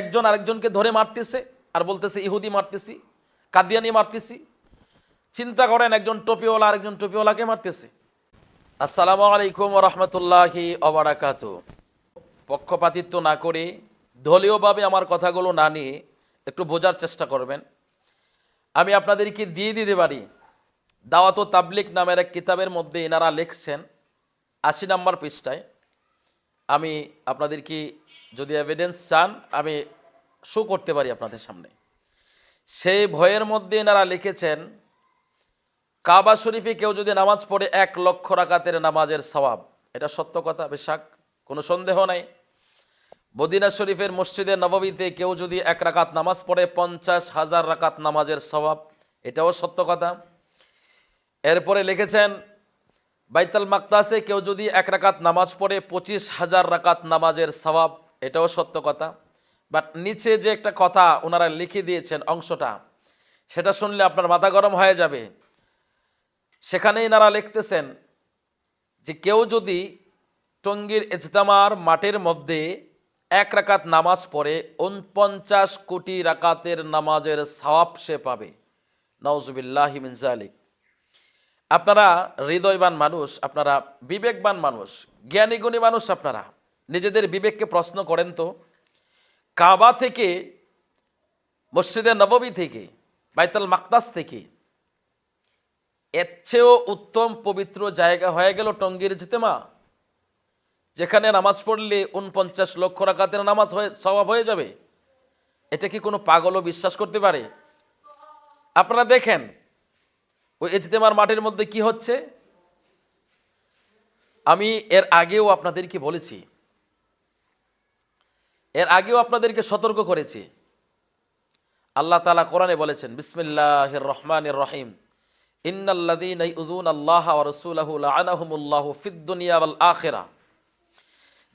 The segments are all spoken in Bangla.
একজন আরেকজনকে ধরে মারতেছে আর বলতেছে, ইহুদি মারতেছি, কাদিয়ানি মারতেছি। চিন্তা করেন একজন টপিওয়ালা আরেকজন টপিওয়ালাকে মারতেছে। আসসালামু আলাইকুম রহমতুল্লাহি অবরাকাত পক্ষপাতিত্ব না করে দলীয়ভাবে আমার কথাগুলো না নিয়ে একটু বোঝার চেষ্টা করবেন। আমি আপনাদেরকে দিয়ে দিতে পারি। দাওয়াত তাবলিক নামের এক কিতাবের মধ্যে এনারা লিখছেন আশি নম্বর পৃষ্ঠায়। আমি আপনাদেরকে যদি এভিডেন্স চান, আমি শো করতে পারি আপনাদের সামনে। সেই ভয়ের মধ্যে এনারা লিখেছেন, কাবা শরীফে কেউ যদি নামাজ পড়ে এক লক্ষ রাকাতের নামাজের সওয়াব, এটা সত্য কথা, বেশাক, কোনো সন্দেহ নাই। মদিনা শরীফের মসজিদে নববীতে কেউ যদি এক রাকাত নামাজ পড়ে পঞ্চাশ হাজার রাকাত নামাজের সওয়াব, এটাও সত্য কথা। এরপরে লিখেছেন, বাইতাল মাকতাসে কেউ যদি এক রাকাত নামাজ পড়ে পঁচিশ হাজার রাকাত নামাজের সওয়াব এটাও সত্য কথা। বাট নিচে যে একটা কথা ওনারা লিখে দিয়েছেন অংশটা, সেটা শুনলে আপনার মাথা গরম হয়ে যাবে। সেখানেই এনারা লিখতেছেন যে কেউ যদি টঙ্গীর ইজতামার মাঠের মধ্যে এক রাকাত নামাজ পড়ে, উনপঞ্চাশ কোটি রাকাতের নামাজের সওয়াব সে পাবে। নওজুবিল্লাহ মিনজালিক আপনারা হৃদয়বান মানুষ, আপনারা বিবেকবান মানুষ, জ্ঞানীগুণী মানুষ আপনারা। নিজেদের বিবেককে প্রশ্ন করেন তো, কাবা থেকে, মসজিদে নববী থেকে, বাইতাল মাকতাস থেকে, এর চেয়েও উত্তম পবিত্র জায়গা হয়ে গেল টঙ্গীর জিতেমা, যেখানে নামাজ পড়লে উনপঞ্চাশ লক্ষ রাকাতের নামাজ হয়ে স্বভাব হয়ে যাবে। এটা কি কোনো পাগলও বিশ্বাস করতে পারে? আপনারা দেখেন, ওই ইজতেমার মাঠের মধ্যে কি হচ্ছে? আমি এর আগেও আপনাদেরকে বলেছি এর আগেও আপনাদেরকে সতর্ক করেছি। আল্লাহ তালা কোরআনে বলেছেন বিসমিল্লাহ রহমান রহিম। ইন্নাল্লাদিন উজুন আল্লাহ ফিদ্দুনিয়া আখেরা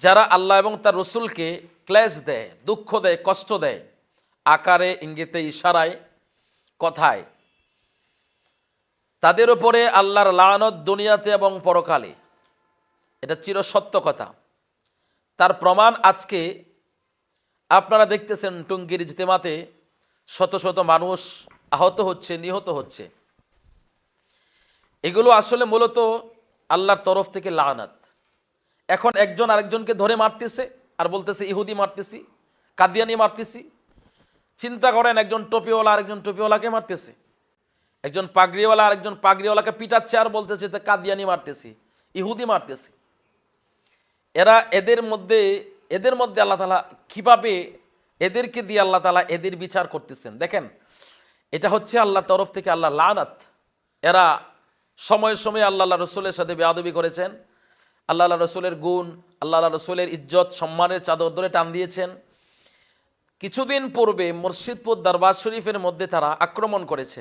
যারা আল্লাহ এবং তার রসুলকে ক্লেশ দেয়, দুঃখ দেয়, কষ্ট দেয়, আকারে, ইঙ্গিতে, ইশারায়, কথায়, তাদের উপরে আল্লাহর লানত দুনিয়াতে এবং পরকালে। এটা চির সত্য কথা। তার প্রমাণ আজকে আপনারা দেখতেছেন টুঙ্গির ইজতেমাতে শত শত মানুষ আহত হচ্ছে, নিহত হচ্ছে। এগুলো আসলে মূলত আল্লাহর তরফ থেকে লানাত। এখন একজন আরেকজনকে ধরে মারতেছে আর বলতেছে, ইহুদি মারতেছি, কাদিয়ানি মারতেছি। চিন্তা করেন একজন টপিওয়ালা আরেকজন টপিওয়ালাকে মারতেছে। একজন পাগড়িওয়ালা আরেকজন পাগড়িওয়ালাকে পিটাচ্ছে আর বলতেছে যে কাদিয়ানি মারতেছি, ইহুদি মারতেছি। এরা এদের মধ্যে এদের মধ্যে আল্লাহ তালা কীভাবে এদেরকে দিয়ে আল্লাহ তালা এদের বিচার করতেছেন? দেখেন, এটা হচ্ছে আল্লাহর তরফ থেকে আল্লাহ লানাত। এরা সময়ে সময়ে আল্লাহ রসুলের সাথে বেয়াদবি করেছেন। আল্লাহ রসুলের গুণ, আল্লাহ রসুলের ইজ্জত, সম্মানের চাদর ধরে টান দিয়েছেন। কিছুদিন পূর্বে মুর্শিদপুর দরবার শরীফের মধ্যে তারা আক্রমণ করেছে।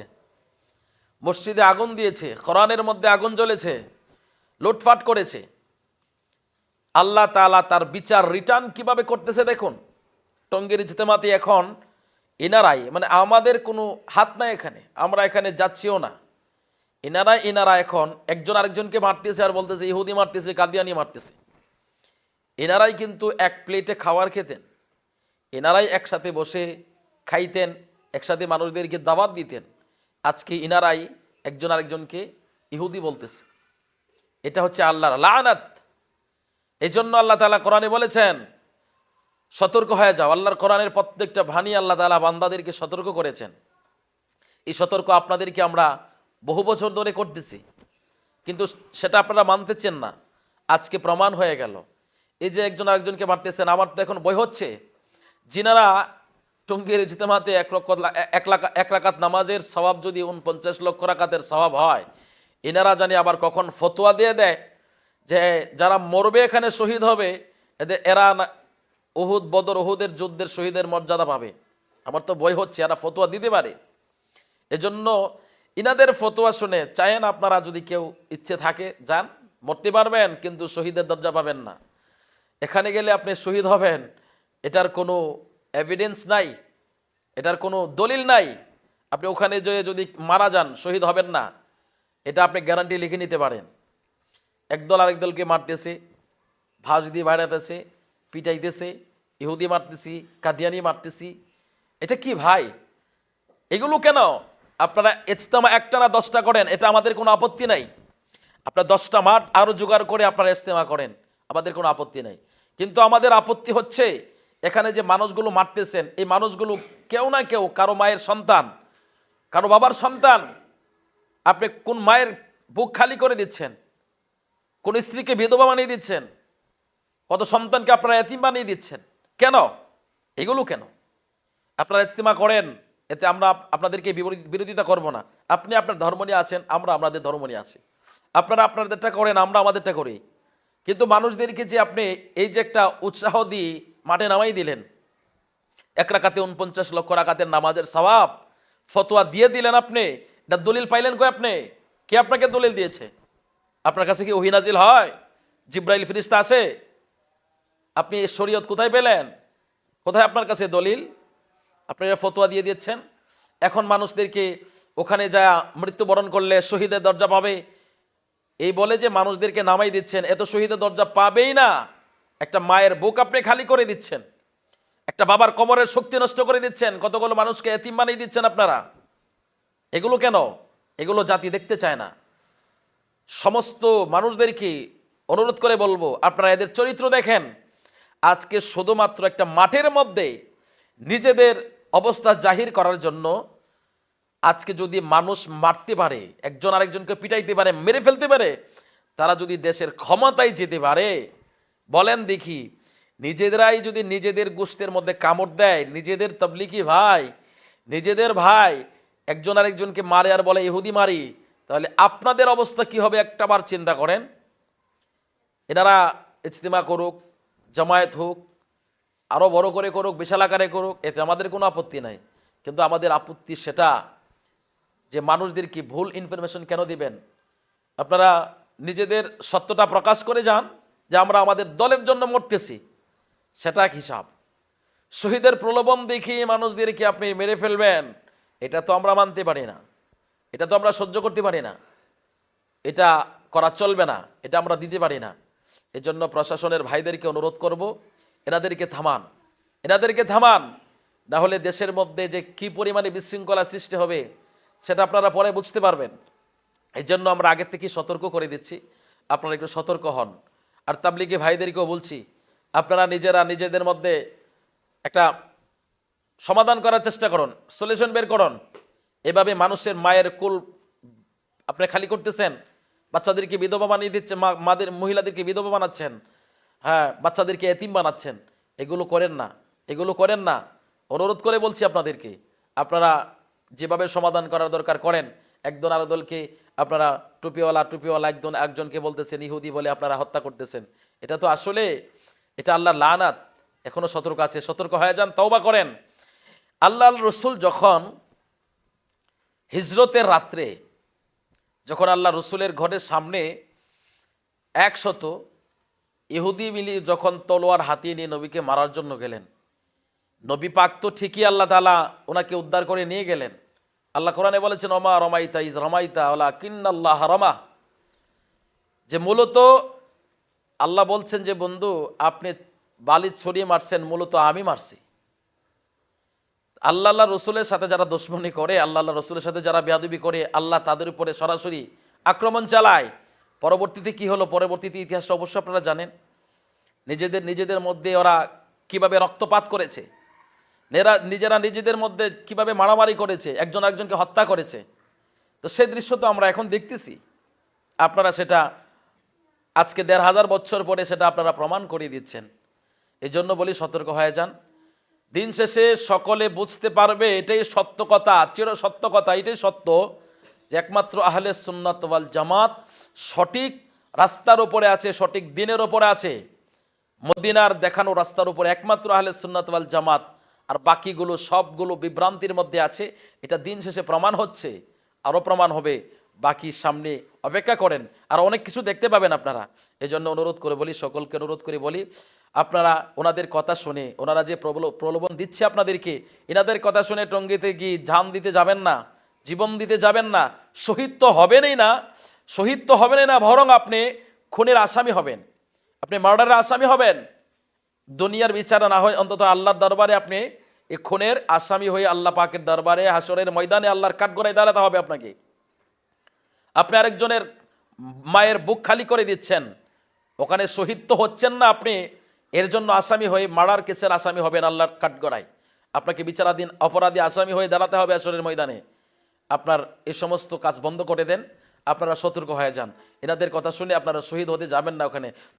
মসজিদে আগুন দিয়েছে, কোরআনের মধ্যে আগুন জ্বলেছে লুটফাট করেছে। আল্লাহ তাআলা তার বিচার রিটার্ন কীভাবে করতেছে দেখুন। টঙ্গির ইজতেমাতে এখন এনারাই মানে আমাদের কোনো হাত নাই এখানে, আমরা এখানে যাচ্ছিও না। এনারাই এনারা এখন একজন আরেকজনকে মারতেছে আর বলতেছে, ইহুদি মারতেছে, কাদিয়ানি মারতেছে। এনারাই কিন্তু এক প্লেটে খাবার খেতেন। এনারাই একসাথে বসে খাইতেন, একসাথে মানুষদেরকে দাওয়াত দিতেন। আজকে ইনারাই একজন আরেকজনকে ইহুদি বলতেছে। এটা হচ্ছে আল্লাহর লানাত। এই জন্য আল্লাহ তালা কোরআনে বলেছেন, সতর্ক হয়ে যাও। আল্লাহর কোরআনের প্রত্যেকটা ভানি আল্লাহ তালা বান্দাদেরকে সতর্ক করেছেন। এই সতর্ক আপনাদেরকে আমরা বহু বছর ধরে করতেছি, কিন্তু সেটা আপনারা মানতেছেন না। আজকে প্রমাণ হয়ে গেল। এই যে একজন আরেকজনকে মারতেছেন, আমার তো এখন বই হচ্ছে। যিনারা টঙ্গির জিতেমাতে এক লক্ষ এক লাখ, এক রাকাত নামাজের স্বভাব যদি উনপঞ্চাশ লক্ষ রাকাতের স্বভাব হয়, এনারা জানি আবার কখন ফতোয়া দিয়ে দেয়। যে যারা মরবে এখানে শহীদ হবে, এদের এরা উহুদ, বদর, উহুদের যুদ্ধের শহীদের মর্যাদা পাবে। আমার তো বই হচ্ছে, এরা ফতোয়া দিতে পারে। এজন্য ইনাদের ফতোয়া শুনে চায়েন আপনারা যদি কেউ ইচ্ছে থাকে, যান, মরতে পারবেন, কিন্তু শহীদের দরজা পাবেন না। এখানে গেলে আপনি শহীদ হবেন, এটার কোনো এভিডেন্স নাই, এটার কোনো দলিল নাই। আপনি ওখানে যেয়ে যদি মারা যান, শহীদ হবেন না, এটা আপনি গ্যারান্টি লিখে নিতে পারেন। একদল আরেক দলকে মারতেছে ভাস দিয়ে বাড়াতেছে পিটাইতেছে, ইহুদি মারতেছি, কাদিয়ানি মারতেছি। এটা কি ভাই? এগুলো কেন? আপনারা ইজতেমা একটা না দশটা করেন, এটা আমাদের কোনো আপত্তি নাই। আপনার দশটা মাঠ আরও জোগাড় করে আপনারা ইজতেমা করেন, আমাদের কোনো আপত্তি নাই। কিন্তু আমাদের আপত্তি হচ্ছে, এখানে যে মানুষগুলো মারতেছেন, এই মানুষগুলো কেউ না কেউ কারও মায়ের সন্তান, কারও বাবার সন্তান, আপনি কোন মায়ের বুক খালি করে দিচ্ছেন? কোন স্ত্রীকে বিধবা বানিয়ে দিচ্ছেন? কত সন্তানকে আপনারা এতিম বানিয়ে দিচ্ছেন? কেন? এগুলো কেন? আপনারা ইজতেমা করেন, এতে আমরা আপনাদেরকে বিরোধিতা করব না। আপনি আপনার ধর্ম নিয়ে আছেন আমরা আমাদের ধর্ম নিয়ে আছি আপনারা আপনাদেরটা করেন, আমরা আমাদেরটা করি। কিন্তু মানুষদেরকে যে আপনি এই যে একটা উৎসাহ দিয়ে মাঠে নামাই দিলেন, এক রাকাতে উনপঞ্চাশ লক্ষ রাকাতের নামাজের সওয়াব, ফতোয়া দিয়ে দিলেন আপনি, এটা দলিল পাইলেন কই আপনি? কে আপনাকে দলিল দিয়েছে? আপনার কাছে কি ওহিনাজিল হয়? জিব্রাইল ফিরিস্তা আছে আপনি শরীয়ত কোথায় পেলেন? কোথায় আপনার কাছে দলিল? আপনারা ফতোয়া দিয়ে দিচ্ছেন। এখন মানুষদেরকে ওখানে যা মৃত্যুবরণ করলে শহীদের দরজা পাবে। এই বলে যে মানুষদেরকে নামাই দিচ্ছেন, এত শহীদের দরজা পাবেই না। একটা মায়ের বুক আপনি খালি করে দিচ্ছেন। একটা বাবার কোমরের শক্তি নষ্ট করে দিচ্ছেন। কতগুলো মানুষকে এতিম বানিয়ে দিচ্ছেন আপনারা? এগুলো কেন? এগুলো জাতি দেখতে চায় না। সমস্ত মানুষদেরকে অনুরোধ করে বলব, আপনারা এদের চরিত্র দেখেন। আজকে শুধুমাত্র একটা মাঠের মধ্যে নিজেদের অবস্থা জাহির করার জন্য আজকে যদি মানুষ মারতে পারে, একজন আরেকজনকে পিটাইতে পারে, মেরে ফেলতে পারে, তারা যদি দেশের ক্ষমতায় যেতে পারে, বলেন দেখি নিজেদেরাই যদি নিজেদের গোষ্ঠের মধ্যে কামড় দেয়, নিজেদের তবলিকি ভাই, নিজেদের ভাই, একজন আরেকজনকে মারে আর বলে, ইহুদি মারি তাহলে আপনাদের অবস্থা কি হবে একটাবার চিন্তা করেন। এনারা ইজতিমা করুক, জামায়াত হোক আরও বড় করে করুক, বিশাল আকারে করুক, এতে আমাদের কোনো আপত্তি নাই। কিন্তু আমাদের আপত্তি সেটা যে মানুষদের কি ভুল ইনফরমেশন কেন দিবেন? আপনারা নিজেদের সত্যটা প্রকাশ করে যান যে আমরা আমাদের দলের জন্য মরতেছি, সেটা এক হিসাব। শহীদের প্রলোভন দেখিয়ে মানুষদেরকে আপনি মেরে ফেলবেন, এটা তো আমরা মানতে পারি না। এটা তো আমরা সহ্য করতে পারি না। এটা করা চলবে না, এটা আমরা দিতে পারি না। এজন্য প্রশাসনের ভাইদেরকে অনুরোধ করব, এনাদেরকে থামান। এনাদেরকে থামান, না হলে দেশের মধ্যে যে কি পরিমাণে বিশৃঙ্খলা সৃষ্টি হবে, সেটা আপনারা পরে বুঝতে পারবেন। এই জন্য আমরা আগে থেকে সতর্ক করে দিচ্ছি, আপনারা একটু সতর্ক হন। আর তাবলিগে ভাইদেরকেও বলছি, আপনারা নিজেরা নিজেদের মধ্যে একটা সমাধান করার চেষ্টা করুন, সলিউশন বের করুন। এভাবে মানুষের মায়ের কুল আপনি খালি করতেছেন, বাচ্চাদেরকে বিধবা বানিয়ে দিচ্ছেন, মা মাদের, মহিলাদেরকে বিধবা বানাচ্ছেন হ্যাঁ বাচ্চাদেরকে এতিম বানাচ্ছেন, এগুলো করেন না, এগুলো করেন না। অনুরোধ করে বলছি আপনাদেরকে, আপনারা যেভাবে সমাধান করার দরকার করেন, একজন আরও দলকে, আপনারা টুপিওয়ালা টুপিওয়ালা একজন, একজনকে বলতেছেন, ইহুদি বলে আপনারা হত্যা করতেছেন। এটা তো আসলে, এটা আল্লাহর লানাত এখনও সতর্ক আছে, সতর্ক হয়ে যান, তওবা করেন। আল্লাহ রসুল যখন হিজরতের রাত্রে যখন আল্লাহ রসুলের ঘরের সামনে একশত ইহুদি মিলি যখন তলোয়ার হাতিয়ে নিয়ে নবীকে মারার জন্য গেলেন, নবী পাক তো ঠিকই আল্লাহ তালা ওনাকে উদ্ধার করে নিয়ে গেলেন। আল্লাহ কোরআনে বলেছেন অমা রমাইতা ইজ রমাইতা আল্লাহ কিন্নাল্লাহ রমা। যে মূলত আল্লাহ বলছেন যে, বন্ধু, আপনি বালি ছড়িয়ে মারছেন, মূলত আমি মারছি। আল্লাহ আল্লাহ রসুলের সাথে যারা দুশ্মনী করে, আল্লাহ আল্লাহ রসুলের সাথে যারা বেয়াদবি করে, আল্লাহ তাদের উপরে সরাসরি আক্রমণ চালায়। পরবর্তীতে কি হলো? পরবর্তীতে ইতিহাসটা অবশ্যই আপনারা জানেন। নিজেদের নিজেদের মধ্যে ওরা কীভাবে রক্তপাত করেছে? নেরা নিজেরা নিজেদের মধ্যে কীভাবে মারামারি করেছে? একজন একজনকে হত্যা করেছে। তো সেই দৃশ্য তো আমরা এখন দেখতেছি। আপনারা সেটা আজকে দেড় হাজার বছর পরে সেটা আপনারা প্রমাণ করিয়ে দিচ্ছেন। এই জন্য বলি সতর্ক হয়ে যান। দিন শেষে সকলে বুঝতে পারবে, এটাই সত্য কথা, চির সত্য কথা, এটাই সত্য যে একমাত্র আহলে সুন্নাত ওয়াল জামাত সঠিক রাস্তার উপরে আছে, সঠিক দিনের ওপরে আছে। মদিনার দেখানো রাস্তার উপরে একমাত্র আহলে সুন্নাত ওয়াল জামাত, আর বাকিগুলো সবগুলো বিভ্রান্তির মধ্যে আছে। এটা দিন শেষে প্রমাণ হচ্ছে, আরও প্রমাণ হবে। বাকি সামনে অপেক্ষা করেন। আর অনেক কিছু দেখতে পাবেন আপনারা। এই জন্য অনুরোধ করে বলি, সকলকে অনুরোধ করে বলি, আপনারা ওনাদের কথা শুনে, ওনারা যে প্রবল প্রলোভন দিচ্ছে আপনাদেরকে, এনাদের কথা শুনে টঙ্গিতে গিয়ে ঝাম দিতে যাবেন না? জীবন দিতে যাবেন না? শহীদ তো হবেনই না। শহীদ তো হবেনই না, বরং আপনি খুনের আসামি হবেন। আপনি মার্ডারের আসামি হবেন। দুনিয়ার বিচারা না হয়, অন্তত আল্লাহর দরবারে আপনি এ খুনের আসামি হয়ে আল্লাহ পাকের দরবারে হাসরের ময়দানে আল্লাহর কাঠগড়ায় দাঁড়াতে হবে আপনাকে। আপনি আরেকজনের মায়ের বুক খালি করে দিচ্ছেন। ওখানে শহীদ তো হচ্ছেন না আপনি। এর জন্য আসামি হয়ে মারার কেসের আসামি হবেন আল্লাহর কাঠগড়ায়। আপনাকে বিচারাধীন অপরাধী আসামি হয়ে দাঁড়াতে হবে আসরের ময়দানে। আপনার এ সমস্ত কাজ বন্ধ করে দেন। আপনারা সতর্ক হয়ে যান। এনাদের কথা শুনে আপনারা শহীদ হতে যাবেন না ওখানে।